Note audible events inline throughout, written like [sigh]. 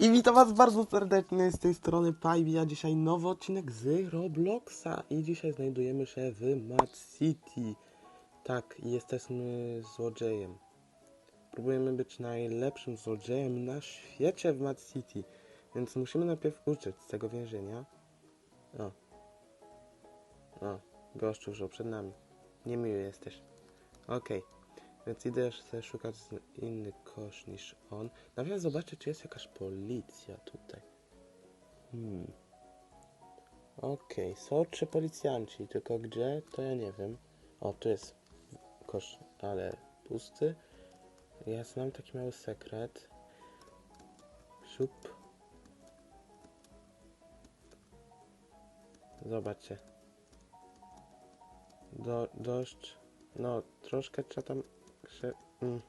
I witam was bardzo serdecznie z tej strony Pajbi, dzisiaj nowy odcinek z Robloxa i dzisiaj znajdujemy się w Mad City. Tak, jesteśmy złodziejem. Próbujemy być najlepszym złodziejem na świecie w Mad City, więc musimy najpierw uciec z tego więzienia. O. O, gościu już przed nami. Niemiły jesteś. Okej. Więc idę sobie szukać inny kosz niż on. Najpierw zobaczę, czy jest jakaś policja tutaj. Hmm. Okej, są trzy policjanci, tylko gdzie, to ja nie wiem. O, tu jest kosz, ale pusty. Ja znam taki mały sekret. Siup. Zobaczcie. Do, dość. No, troszkę trzeba tam się... Mm.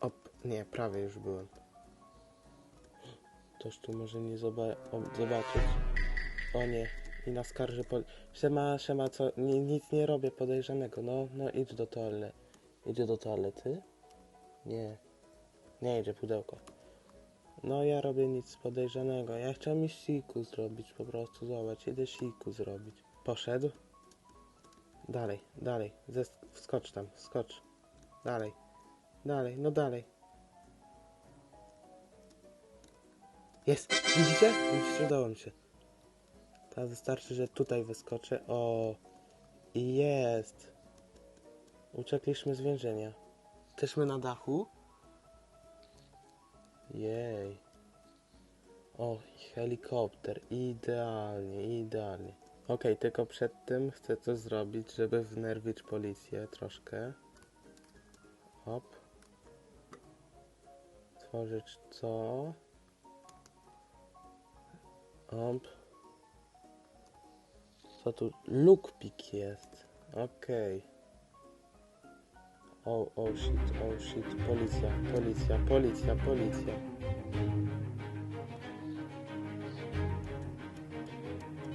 Op, nie, prawie już byłem. Toż tu może nie zoba o, zobaczyć. O nie, i naskarży pol... Siema, siema, co? Ni nic nie robię podejrzanego. No, no idź do toalety. Idzie do toalety? Nie. Nie idzie pudełko. No ja robię nic podejrzanego. Ja chciałem mi siku zrobić po prostu. Zobacz, idę siku zrobić. Poszedł? Dalej, dalej. Zes wskocz tam, wskocz. Dalej. Dalej, no dalej. Jest! Widzicie? Widzicie, udało mi się. Teraz wystarczy, że tutaj wyskoczę. O! Jest! Uciekliśmy z więzienia. Jesteśmy na dachu. Jej. O, helikopter. Idealnie, idealnie. Okej, tylko przed tym chcę coś zrobić, żeby wnerwić policję troszkę. Hop. Tworzyć co? Hop. Co tu? Lookpick jest. Okej. O, oh, oh shit, oh shit. Policja, policja, policja, policja.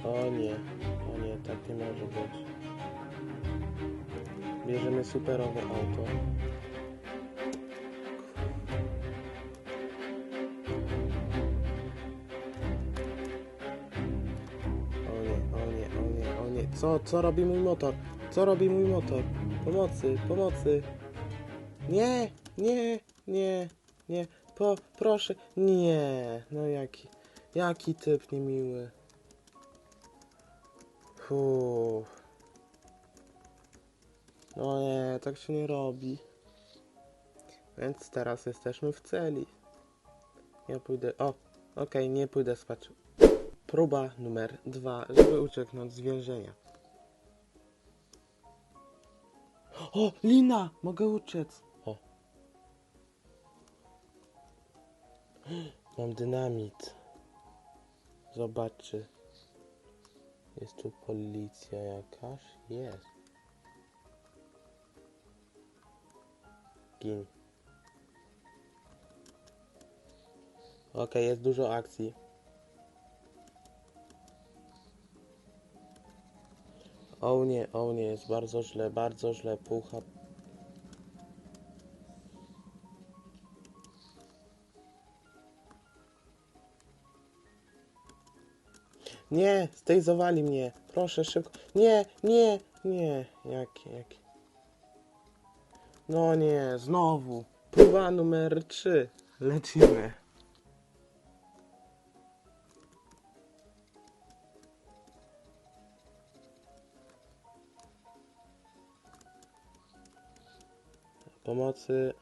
O nie, tak nie może być. Bierzemy superowe auto. O nie, o nie, o nie, o nie. Co, co robi mój motor? Co robi mój motor? Pomocy, pomocy. Nie, nie, nie, nie. Po, proszę. Nie, no jaki, jaki typ niemiły. No nie, tak się nie robi. Więc teraz jesteśmy w celi. Ja pójdę. O, okej, nie pójdę spać. Próba numer dwa, żeby ucieknąć z więzienia. O, lina! Mogę uciec. O. Mam dynamit. Zobaczy. Jest tu policja jakaś? Jest. Gin. Okej, jest dużo akcji. O nie, o nie, jest bardzo źle, bardzo źle, pucha. Nie, zdejzowali mnie. Proszę szybko. Nie, nie, nie. Jakie, jakie. No nie, znowu. Próba numer 3. Lecimy. Pomocy.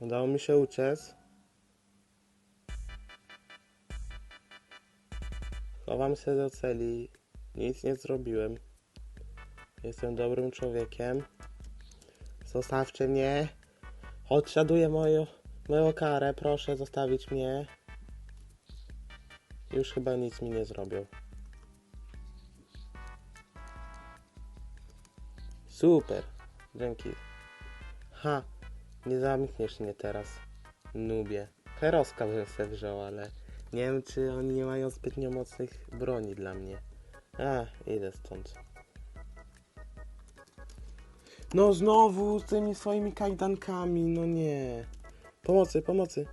Udało mi się uciec. Chowam się do celi. Nic nie zrobiłem. Jestem dobrym człowiekiem. Zostawcie mnie. Odsiaduję moją, moją karę. Proszę zostawić mnie. Już chyba nic mi nie zrobią. Super. Dzięki. Ha. Nie zamkniesz mnie teraz, nubie. Heroska bym sobie wziął, ale nie wiem, czy oni nie mają zbytnio mocnych broni dla mnie. A, idę stąd. No znowu z tymi swoimi kajdankami, no nie. Pomocy, pomocy.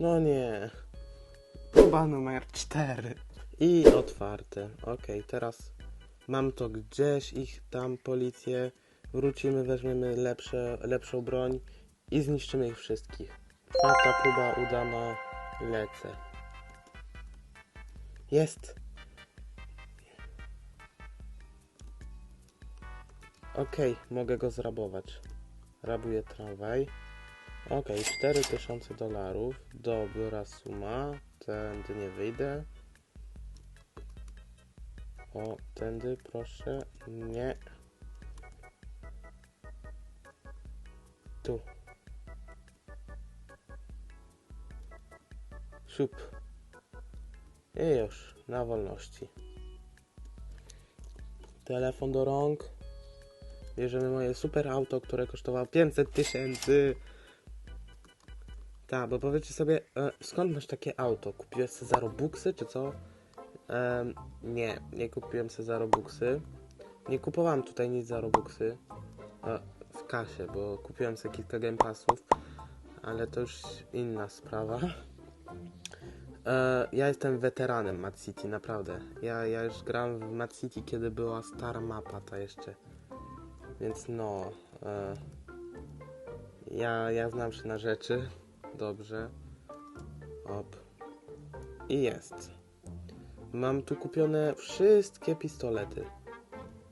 No nie. Próba numer 4. I otwarte. Okej, teraz mam to gdzieś, ich tam policję. Wrócimy, weźmiemy lepsze, lepszą broń i zniszczymy ich wszystkich. Czwarta próba udana. Lecę. Jest. Okej, mogę go zrabować. Rabuję tramwaj. Okej, 4000 dolarów. Dobra suma. Tędy nie wyjdę. O, tędy proszę. Nie. Tu. Siup. I już, na wolności. Telefon do rąk. Bierzemy moje super auto, które kosztowało 500 tysięcy. Tak, bo powiedzcie sobie, e, skąd masz takie auto? Kupiłeś sobie za Robuxy, czy co? Em, nie, nie kupiłem sobie za Robuxy. Nie kupowałem tutaj nic za Robuxy. W kasie, bo kupiłem sobie kilka Game Passów, ale to już inna sprawa. E, ja jestem weteranem Mad City, naprawdę. Ja, ja już grałem w Mad City, kiedy była stara mapa ta jeszcze. Więc no, e, ja, ja znam się na rzeczy. Dobrze. Op. I jest. Mam tu kupione wszystkie pistolety.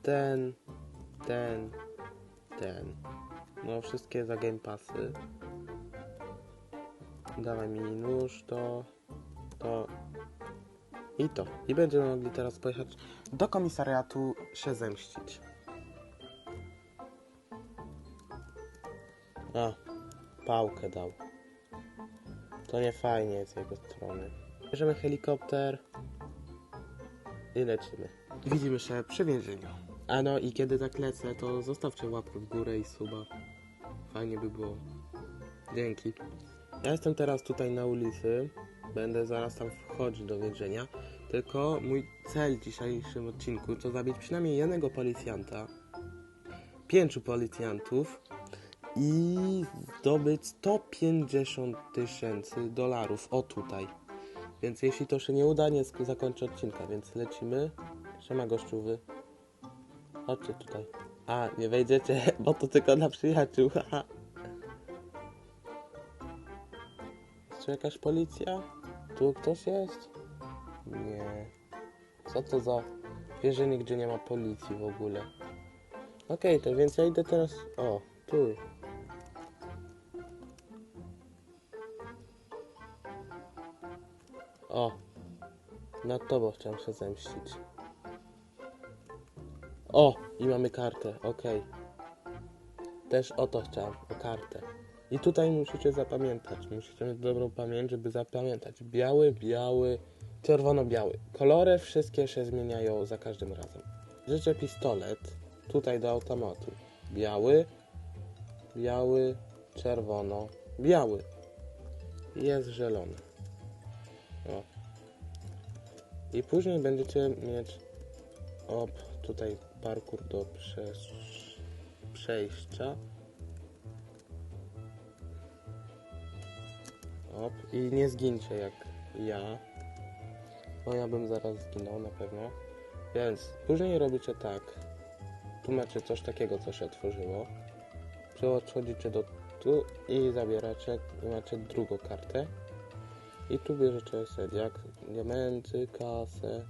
Ten, ten, ten. No, wszystkie za Game Passy. Dawaj mi nóż, to, to i to. I będziemy mogli teraz pojechać do komisariatu się zemścić. A, pałkę dał. To nie fajnie z jego strony. Bierzemy helikopter i lecimy. Widzimy się przy więzieniu. A no i kiedy tak lecę, to zostawcie łapkę w górę i suba. Fajnie by było. Dzięki. Ja jestem teraz tutaj na ulicy. Będę zaraz tam wchodzić do więzienia. Tylko mój cel w dzisiejszym odcinku to zabić przynajmniej jednego policjanta, pięciu policjantów i zdobyć 150 tysięcy dolarów. O tutaj. Więc jeśli to się nie uda, nie zakończę odcinka, więc lecimy. Siema gościu wy. Chodźcie tutaj. A, nie wejdziecie, [laughs] bo to tylko dla przyjaciół. [laughs] Jest tu jakaś policja? Tu ktoś jest? Nie. Co to za więzienie, gdzie nie ma policji w ogóle? Okej, to więc ja idę teraz... O, tu. O, nad tobą chciałem się zemścić. O, i mamy kartę, okej. Też o to chciałem, o kartę. I tutaj musicie zapamiętać, musicie mieć dobrą pamięć, żeby zapamiętać. Biały, biały, czerwono-biały. Kolory wszystkie się zmieniają za każdym razem. Życzę pistolet, tutaj do automatu. Biały, biały, czerwono, biały. Jest zielony. I później będziecie mieć op, tutaj parkour do przejścia. Op, i nie zgincie jak ja. Bo ja bym zaraz zginął na pewno. Więc później robicie tak. Tu macie coś takiego, co się otworzyło. Przechodzicie do tu i zabieracie i macie drugą kartę. I tu bierzecie sobie jak diamenty, kasę,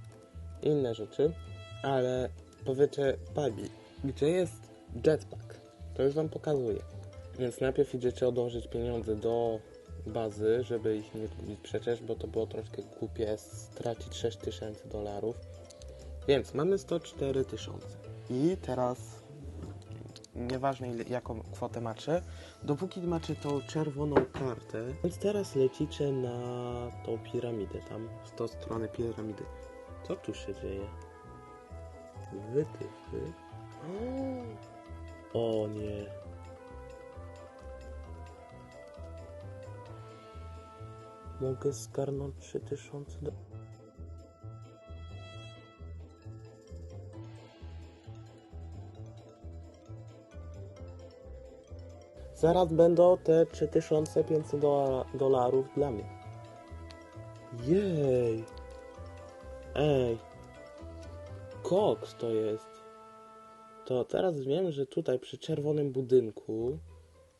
inne rzeczy. Ale powiecie, Babi, gdzie jest jetpack? To już wam pokazuję. Więc najpierw idziecie odłożyć pieniądze do bazy, żeby ich nie zgubić przecież, bo to było troszkę głupie stracić 6 tysięcy dolarów. Więc mamy 104 tysiące. I teraz nieważne ile, jaką kwotę macie, dopóki macie tą czerwoną kartę, więc teraz lecicie na tą piramidę tam, z tą stronę piramidy. Co tu się dzieje? Wytyfy. O nie. Mogę zgarnąć 3000 do... Zaraz będą te 3500 dola- dolarów dla mnie. Jej! Ej! Koks to jest. To teraz wiem, że tutaj przy czerwonym budynku,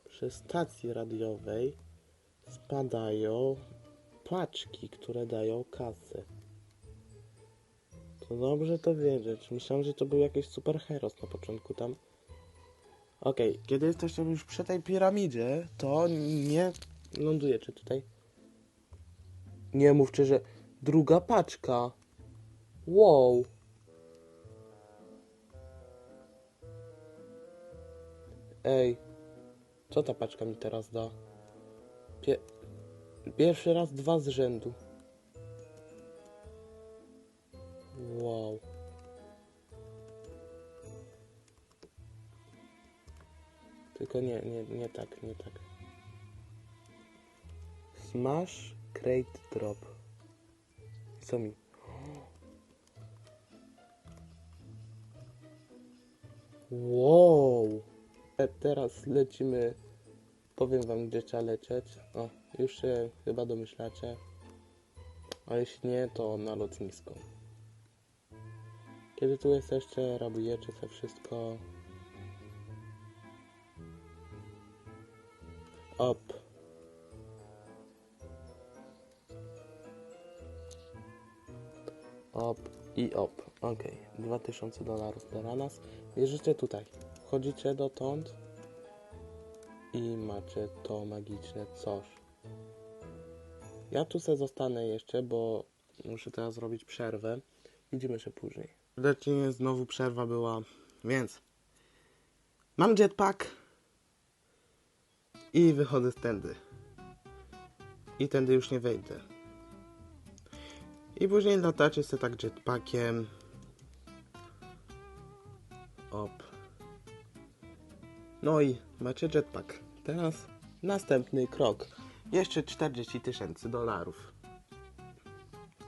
przy stacji radiowej, spadają paczki, które dają kasę. To dobrze to wiedzieć. Myślałem, że to był jakiś superheros na początku tam. Okej, kiedy jesteście już przy tej piramidzie, to nie lądujecie tutaj. Nie mówcie, że druga paczka. Wow. Ej, co ta paczka mi teraz da? Pie pierwszy raz dwa z rzędu. Wow. Tylko nie, nie, nie tak, nie tak. Smash Crate Drop. Co mi? Wow. E, Teraz lecimy. Powiem wam, gdzie trzeba lecieć. O, już się chyba domyślacie. A jeśli nie, to na lotnisko. Kiedy tu jesteście, rabujecie sobie wszystko. Up. Op i op. Ok, 2000 dolarów dla nas. Bierzecie tutaj. Wchodzicie dotąd i macie to magiczne coś. Ja tu se zostanę jeszcze, bo muszę teraz zrobić przerwę. Widzimy się później. Serdecznie znowu przerwa była, więc mam jetpack i wychodzę z tędy. I tędy już nie wejdę. I później latacie sobie tak jetpackiem. Op. No i macie jetpack. Teraz następny krok. Jeszcze 40 tysięcy dolarów.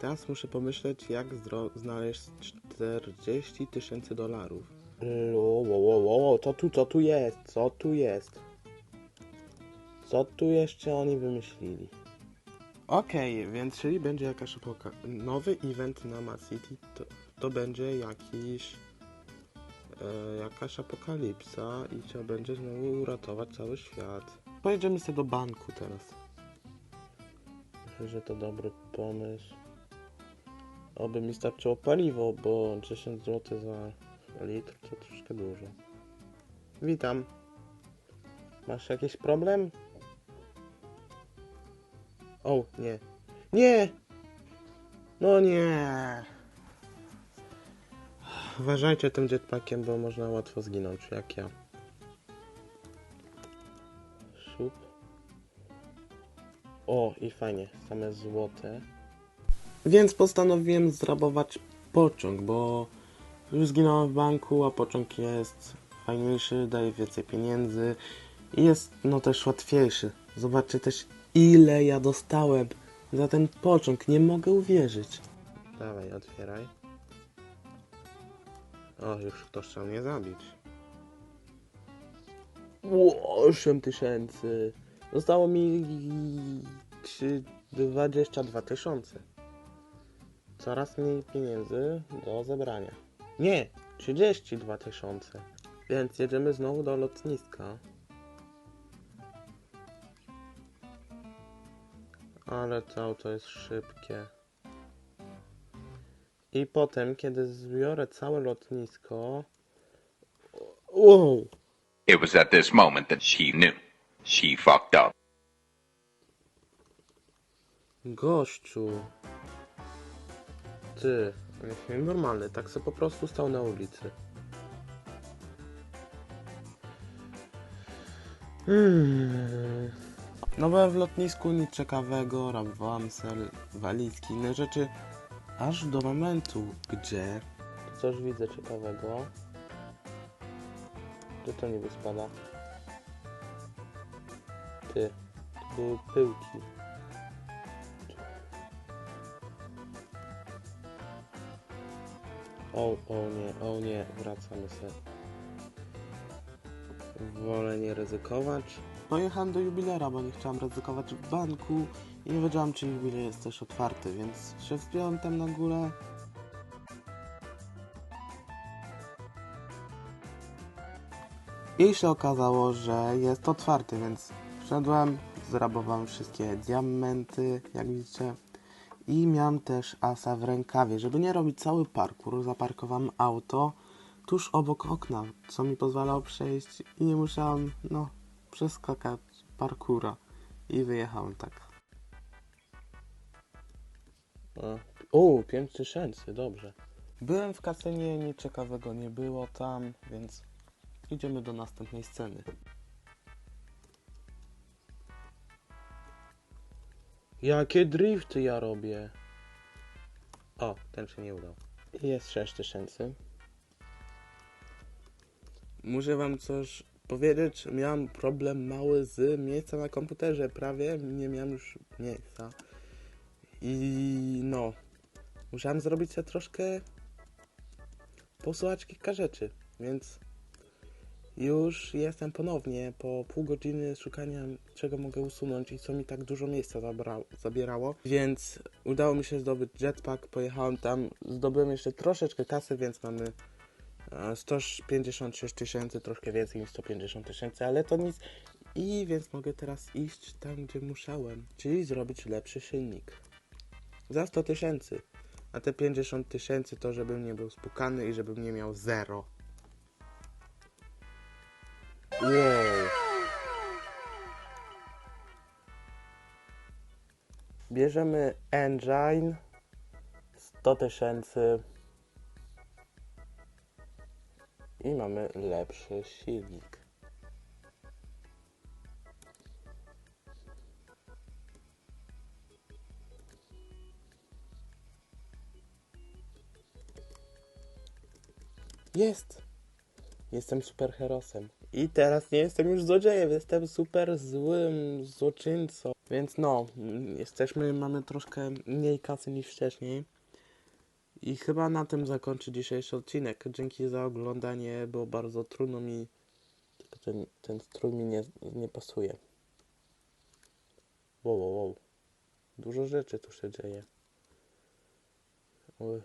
Teraz muszę pomyśleć, jak znaleźć 40 tysięcy dolarów. Lo, wo, wo, wo, Co tu, co tu jest? Co tu jest? Co tu jeszcze oni wymyślili? Okej, więc czyli będzie jakaś epoka. Nowy event na Mad City to, to będzie jakiś e, jakaś apokalipsa i trzeba będzie znowu uratować cały świat. Pojedziemy sobie do banku teraz. Myślę, że to dobry pomysł. Oby mi starczyło paliwo, bo 10 zł za litr to troszkę dużo. Witam. Masz jakiś problem? O, nie. Nie! No nie! Uważajcie tym jetpackiem, bo można łatwo zginąć, jak ja. Szup. O, i fajnie, same złote. Więc postanowiłem zrabować pociąg, bo już zginąłem w banku, a pociąg jest fajniejszy, daje więcej pieniędzy i jest no też łatwiejszy. Zobaczcie też ile ja dostałem za ten pociąg, nie mogę uwierzyć. Dawaj, otwieraj. O, już ktoś chciał mnie zabić. Ło, 8 tysięcy. Zostało mi trzy- 22 tysiące. Coraz mniej pieniędzy do zebrania. Nie, 32 tysiące. Więc jedziemy znowu do lotniska. Ale to auto jest szybkie. I potem, kiedy zbiorę całe lotnisko... Wow! It was at this moment that she knew. She fucked up. Gościu. Ty. Normalny, tak sobie po prostu stał na ulicy. Hmm. No byłem w lotnisku, nic ciekawego, rabowałem sel, walizki, inne rzeczy. Aż do momentu, gdzie... Coś widzę ciekawego. Gdzie to niby spada? Ty. Tu były pyłki. O, o nie, o nie, wracamy se. Wolę nie ryzykować. Pojechałem do jubilera, bo nie chciałem ryzykować w banku i nie wiedziałem, czy jubiler jest też otwarty, więc się wspiąłem tam na górę. I się okazało, że jest otwarty, więc wszedłem, zrabowałem wszystkie diamenty, jak widzicie. I miałem też asa w rękawie. Żeby nie robić cały parkour, zaparkowałem auto tuż obok okna, co mi pozwalało przejść i nie musiałem, no, przeskakać parkura. I wyjechałem tak. O, 5000, dobrze. Byłem w kasynie, nic ciekawego nie było tam, więc idziemy do następnej sceny. Jakie drifty ja robię? O, ten się nie udał. Jest 6000. Muszę wam coś powiedzieć. Miałem problem mały z miejsca na komputerze. Prawie nie miałem już miejsca. I no, musiałem zrobić sobie troszkę posłuchać kilka rzeczy, więc już jestem ponownie po pół godziny szukania czego mogę usunąć i co mi tak dużo miejsca zabra- zabierało, więc udało mi się zdobyć jetpack, pojechałem tam, zdobyłem jeszcze troszeczkę kasy, więc mamy 156 tysięcy, troszkę więcej niż 150 tysięcy, ale to nic i więc mogę teraz iść tam, gdzie musiałem, czyli zrobić lepszy silnik za 100 tysięcy. A te 50 tysięcy to, żebym nie był spukany i żebym nie miał zero. Wow. Bierzemy engine 100 tysięcy i mamy lepszy silnik. Jest! Jestem superherosem. I teraz nie jestem już złodziejem, jestem super złym złoczyńcą. Więc no, jesteśmy, mamy troszkę mniej kasy niż wcześniej. I chyba na tym zakończę dzisiejszy odcinek. Dzięki za oglądanie, było bardzo trudno mi. Tylko ten, ten strój mi nie, nie pasuje. Wow, wow, wow. Dużo rzeczy tu się dzieje. Oj.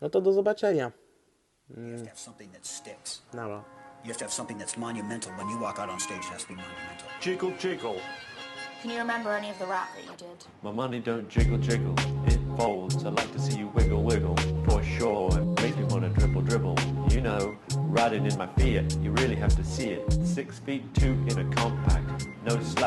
No to do zobaczenia. You have to have something that's monumental. When you walk out on stage, it has to be monumental. Jiggle, jiggle. Can you remember any of the rap that you did? My money don't jiggle, jiggle. Folds. I like to see you wiggle, wiggle. For sure. It makes me want to dribble, dribble. You know, riding in my Fiat, you really have to see it. Six feet two in a compact. No slack.